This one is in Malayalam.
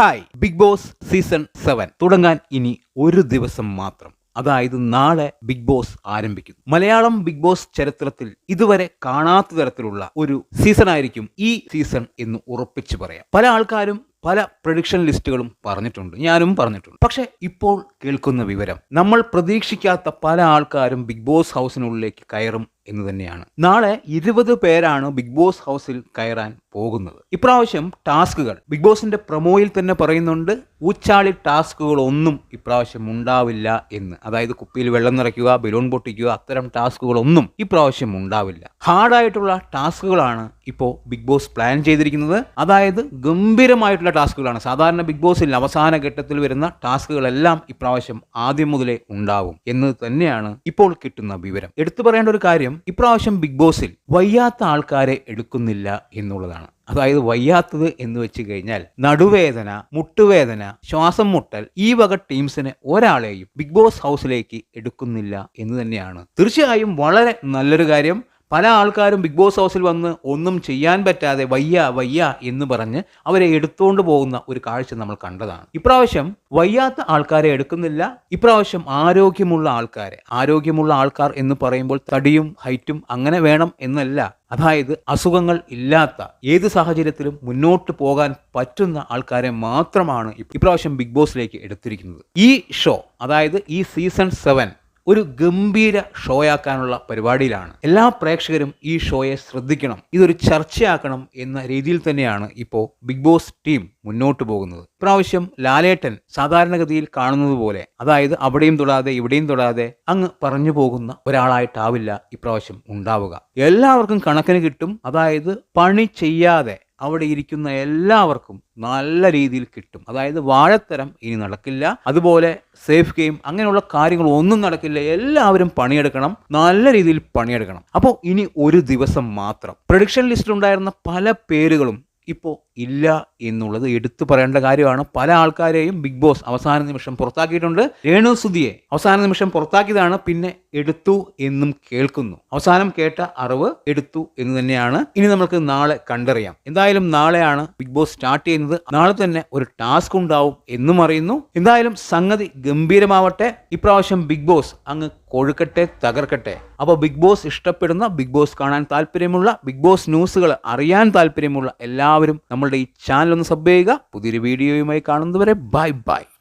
Hi big boss season seven തുടങ്ങാൻ ഇനി ഒരു ദിവസം മാത്രം. അതായത് നാളെ ബിഗ് ബോസ് ആരംഭിക്കുന്നു. മലയാളം ബിഗ് ബോസ് ചരിത്രത്തിൽ ഇതുവരെ കാണാത്ത തരത്തിലുള്ള ഒരു സീസൺ ആയിരിക്കും ഈ സീസൺ എന്ന് ഉറപ്പിച്ചു പറയാം. പല ആൾക്കാരും പല പ്രൊഡിക്ഷൻ ലിസ്റ്റുകളും പറഞ്ഞിട്ടുണ്ട് ഞാനും പറഞ്ഞിട്ടുണ്ട്. പക്ഷെ ഇപ്പോൾ കേൾക്കുന്ന വിവരം നമ്മൾ പ്രതീക്ഷിക്കാത്ത പല ആൾക്കാരും ബിഗ് ബോസ് ഹൗസിനുള്ളിലേക്ക് കയറും എന്ന് തന്നെയാണ്. നാളെ ഇരുപത് പേരാണ് ബിഗ് ബോസ് ഹൗസിൽ കയറാൻ പോകുന്നത്. ഇപ്രാവശ്യം ടാസ്കുകൾ. ബിഗ് ബോസിന്റെ പ്രൊമോയിൽ തന്നെ പറയുന്നുണ്ട് ഊച്ചാളി ടാസ്കുകൾ ഒന്നും ഇപ്രാവശ്യം ഉണ്ടാവില്ല എന്ന്. അതായത് കുപ്പിയിൽ വെള്ളം നിറയ്ക്കുക ബലൂൺ പൊട്ടിക്കുക അത്തരം ടാസ്കുകളൊന്നും ഇപ്രാവശ്യം ഉണ്ടാവില്ല. ഹാർഡായിട്ടുള്ള ടാസ്കുകളാണ് ഇപ്പോൾ ബിഗ് ബോസ് പ്ലാൻ ചെയ്തിരിക്കുന്നത്. അതായത് ഗംഭീരമായിട്ടുള്ള ടാസ്കുകളാണ്. സാധാരണ ബിഗ് ബോസിൽ അവസാന ഘട്ടത്തിൽ വരുന്ന ടാസ്കുകളെല്ലാം ഇപ്രാവശ്യം ആദ്യം മുതലേ ഉണ്ടാവും എന്ന് തന്നെയാണ് ഇപ്പോൾ കിട്ടുന്ന വിവരം. എടുത്തു പറയേണ്ട ഒരു കാര്യം ഇപ്രാവശ്യം ബിഗ് ബോസിൽ വയ്യാത്ത ആൾക്കാരെ എടുക്കുന്നില്ല എന്നുള്ളതാണ്. അതായത് വയ്യാത്തത് എന്ന് വെച്ച് കഴിഞ്ഞാൽ നടുവേദന മുട്ടുവേദന ശ്വാസം മുട്ടൽ ഈ വക ടീംസിന് ഒരാളെയും ബിഗ് ബോസ് ഹൗസിലേക്ക് എടുക്കുന്നില്ല എന്ന് തന്നെയാണ്. തീർച്ചയായും വളരെ നല്ലൊരു കാര്യം. പല ആൾക്കാരും ബിഗ് ബോസ് ഹൗസിൽ വന്ന് ഒന്നും ചെയ്യാൻ പറ്റാതെ വയ്യ വയ്യ എന്ന് പറഞ്ഞ് അവരെ എടുത്തുകൊണ്ട് പോകുന്ന ഒരു കാഴ്ച നമ്മൾ കണ്ടതാണ്. ഇപ്രാവശ്യം വയ്യാത്ത ആൾക്കാരെ എടുക്കുന്നില്ല. ഇപ്രാവശ്യം ആരോഗ്യമുള്ള ആൾക്കാരെ ആരോഗ്യമുള്ള ആൾക്കാർ എന്ന് പറയുമ്പോൾ തടിയും ഹൈറ്റും അങ്ങനെ വേണം എന്നല്ല. അതായത് അസുഖങ്ങൾ ഇല്ലാത്ത ഏത് സാഹചര്യത്തിലും മുന്നോട്ട് പോകാൻ പറ്റുന്ന ആൾക്കാരെ മാത്രമാണ് ഇപ്രാവശ്യം ബിഗ് ബോസിലേക്ക് എടുത്തിരിക്കുന്നത്. ഈ ഷോ അതായത് ഈ സീസൺ സെവൻ ഒരു ഗംഭീര ഷോയാക്കാനുള്ള പരിപാടിയിലാണ്. എല്ലാ പ്രേക്ഷകരും ഈ ഷോയെ ശ്രദ്ധിക്കണം. ഇതൊരു ചർച്ചയാക്കണം എന്ന രീതിയിൽ തന്നെയാണ് ഇപ്പോൾ ബിഗ് ബോസ് ടീം മുന്നോട്ട് പോകുന്നത്. ഇപ്രാവശ്യം ലാലേട്ടൻ സാധാരണഗതിയിൽ കാണുന്നത് പോലെ അതായത് അവിടെയും തൊടാതെ ഇവിടെയും തൊടാതെ അങ്ങ് പറഞ്ഞു പോകുന്ന ഒരാളായിട്ടാവില്ല ഇപ്രാവശ്യം ഉണ്ടാവുക. എല്ലാവർക്കും കണക്കിന് കിട്ടും. അതായത് പണി ചെയ്യാതെ അവിടെ ഇരിക്കുന്ന എല്ലാവർക്കും നല്ല രീതിയിൽ കിട്ടും. അതായത് വാഴത്തരം ഇനി നടക്കില്ല. അതുപോലെ സേഫ് ഗെയിം അങ്ങനെയുള്ള കാര്യങ്ങൾ ഒന്നും നടക്കില്ല. എല്ലാവരും പണിയെടുക്കണം. നല്ല രീതിയിൽ പണിയെടുക്കണം. അപ്പോൾ ഇനി ഒരു ദിവസം മാത്രം. പ്രൊഡിക്ഷൻ ലിസ്റ്റിൽ ഉണ്ടായിരുന്ന പല പേരുകളും ഇപ്പോൾ ഇല്ല എന്നുള്ളത് എടുത്തു പറയേണ്ട കാര്യമാണ്. പല ആൾക്കാരെയും ബിഗ് ബോസ് അവസാന നിമിഷം പുറത്താക്കിയിട്ടുണ്ട്. രേണു സുധിയെ അവസാന നിമിഷം പുറത്താക്കിയതാണ്. പിന്നെ എടുത്തു എന്നും കേൾക്കുന്നു. അവസാനം കേട്ട അറിവ് എടുത്തു എന്ന് തന്നെയാണ്. ഇനി നമുക്ക് നാളെ കണ്ടറിയാം. എന്തായാലും നാളെയാണ് ബിഗ് ബോസ് സ്റ്റാർട്ട് ചെയ്യുന്നത്. നാളെ തന്നെ ഒരു ടാസ്ക് ഉണ്ടാവും എന്നും അറിയുന്നു. എന്തായാലും സംഗതി ഗംഭീരമാവട്ടെ. ഇപ്രാവശ്യം ബിഗ് ബോസ് അങ്ങ് കൊഴുക്കട്ടെ തകർക്കട്ടെ. അപ്പോൾ ബിഗ് ബോസ് ഇഷ്ടപ്പെടുന്ന ബിഗ് ബോസ് കാണാൻ താല്പര്യമുള്ള ബിഗ് ബോസ് ന്യൂസുകൾ അറിയാൻ താല്പര്യമുള്ള എല്ലാവരും നമ്മളുടെ ഈ ചാനൽ ഒന്ന് സബ് ചെയ്യുക. പുതിയൊരു വീഡിയോയുമായി കാണുന്നവരെ ബൈ ബൈ.